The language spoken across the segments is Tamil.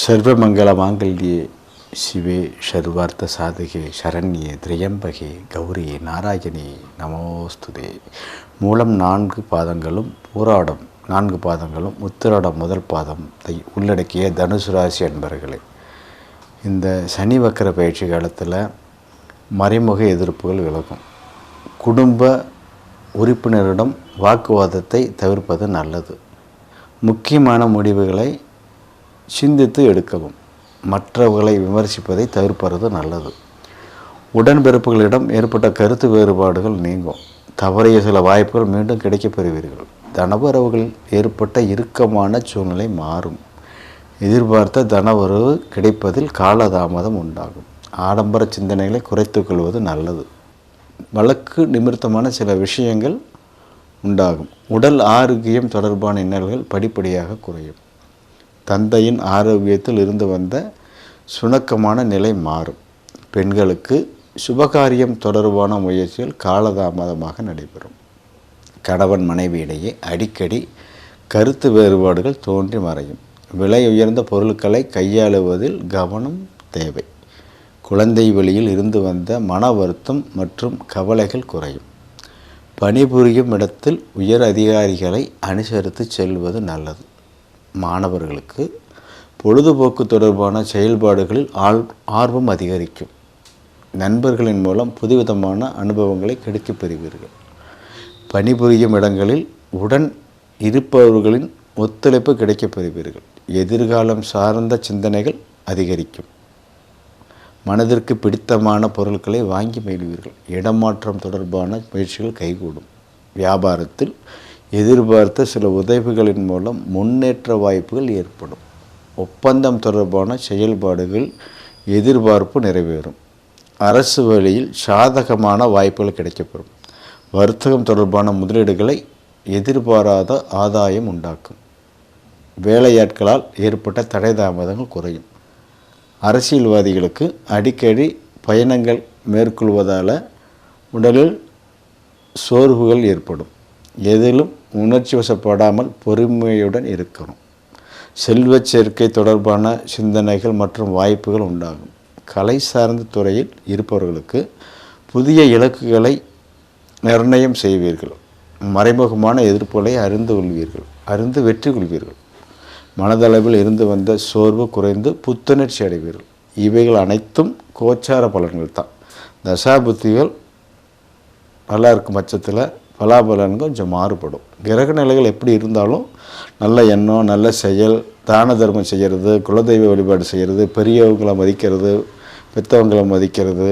சர்வமங்கலமாங்கல்யே சிவே சர்வார்த்த சாதகே சரண்யே திரியம்பகே கௌரி நாராயணி நமோஸ்துதே. மூலம் நான்கு பாதங்களும் பூராடம் நான்கு பாதங்களும் உத்திராடம் முதல் பாதத்தை உள்ளடக்கிய தனுசு ராசி அன்பர்களே. இந்த சனி வக்கர பயிற்சி காலத்தில் மறைமுக எதிர்ப்புகள் விலகும். குடும்ப உறுப்பினரிடம் வாக்குவாதத்தை தவிர்ப்பது நல்லது. முக்கியமான முடிவுகளை சிந்தித்து எடுக்கவும். மற்றவர்களை விமர்சிப்பதை தவிர்ப்பது நல்லது. உடன்பிறப்புகளிடம் ஏற்பட்ட கருத்து வேறுபாடுகள் நீங்கும். தவறிய சில வாய்ப்புகள் மீண்டும் கிடைக்கப் பெறுவீர்கள். தனவரவுகளில் ஏற்பட்ட இறுக்கமான சூழ்நிலை மாறும். எதிர்பார்த்த தனவரவு கிடைப்பதில் காலதாமதம் உண்டாகும். ஆடம்பர சிந்தனைகளை குறைத்துக்கொள்வது நல்லது. வழக்கு நிமித்தமான சில விஷயங்கள் உண்டாகும். உடல் ஆரோக்கியம் தொடர்பான இன்னல்கள் படிப்படியாக குறையும். தந்தையின் ஆரோக்கியத்தில் இருந்து வந்த சுணக்கமான நிலை மாறும். பெண்களுக்கு சுபகாரியம் தொடர்பான முயற்சிகள் காலதாமதமாக நடைபெறும். கணவன் மனைவியிடையே அடிக்கடி கருத்து வேறுபாடுகள் தோன்றி மறையும். விலை உயர்ந்த பொருட்களை கையாளுவதில் கவனம் தேவை. குழந்தை வெளியில் இருந்து வந்த மன வருத்தம் மற்றும் கவலைகள் குறையும். பணிபுரியும் இடத்தில் உயர் அதிகாரிகளை அனுசரித்து செல்வது நல்லது. மாணவர்களுக்கு பொழுதுபோக்கு தொடர்பான செயல்பாடுகளில் ஆல் ஆர்வம் அதிகரிக்கும். நண்பர்களின் மூலம் புதுவிதமான அனுபவங்களை கிடைக்கப் பெறுவீர்கள். பணிபுரியும் இடங்களில் உடன் இருப்பவர்களின் ஒத்துழைப்பு கிடைக்கப் பெறுவீர்கள். எதிர்காலம் சார்ந்த சிந்தனைகள் அதிகரிக்கும். மனதிற்கு பிடித்தமான பொருட்களை வாங்கி மகிழ்வீர்கள். இடமாற்றம் தொடர்பான முயற்சிகள் கைகூடும். வியாபாரத்தில் எதிர்பார்த்த சில உதவிகளின் மூலம் முன்னேற்ற வாய்ப்புகள் ஏற்படும். ஒப்பந்தம் தொடர்பான செயல்பாடுகள் எதிர்பார்ப்பு நிறைவேறும். அரசு வழியில் சாதகமான வாய்ப்புகள் கிடைக்கப்பெறும். வர்த்தகம் தொடர்பான முதலீடுகளை எதிர்பாராத ஆதாயம் உண்டாக்கும். வேலையாட்களால் ஏற்பட்ட தடை தாமதங்கள் குறையும். அரசியல்வாதிகளுக்கு அடிக்கடி பயணங்கள் மேற்கொள்வதால் உடலில் சோர்வுகள் ஏற்படும். எதிலும் உணர்ச்சி வசப்படாமல் பொறுமையுடன் இருக்கணும் செல்வ சேர்க்கை தொடர்பான சிந்தனைகள் மற்றும் வாய்ப்புகள் உண்டாகும். கலை சார்ந்த துறையில் இருப்பவர்களுக்கு புதிய இலக்குகளை நிர்ணயம் செய்வீர்கள். மறைமுகமான எதிர்ப்புகளை அறிந்து கொள்வீர்கள். அறிந்து வெற்றி கொள்வீர்கள். மனதளவில் இருந்து வந்த சோர்வு குறைந்து புத்துணர்ச்சி அடைவீர்கள். இவைகள் அனைத்தும் கோச்சார பலன்கள் தான். தசாபுத்திகள் நல்லா இருக்கும் பட்சத்தில் பலாபலன் கொஞ்சம் மாறுபடும். கிரக நிலைகள் எப்படி இருந்தாலும் நல்ல எண்ணம் நல்ல செயல் தான தர்மம் செய்கிறது குலதெய்வ வழிபாடு செய்கிறது பெரியவங்களை மதிக்கிறது பெற்றவங்களை மதிக்கிறது.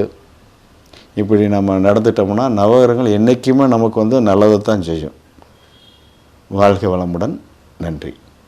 இப்படி நம்ம நடந்துட்டோம்னா நவகிரகங்கள் என்றைக்குமே நமக்கு வந்து நல்லதை தான் செய்யும். வாழ்க வளமுடன். நன்றி.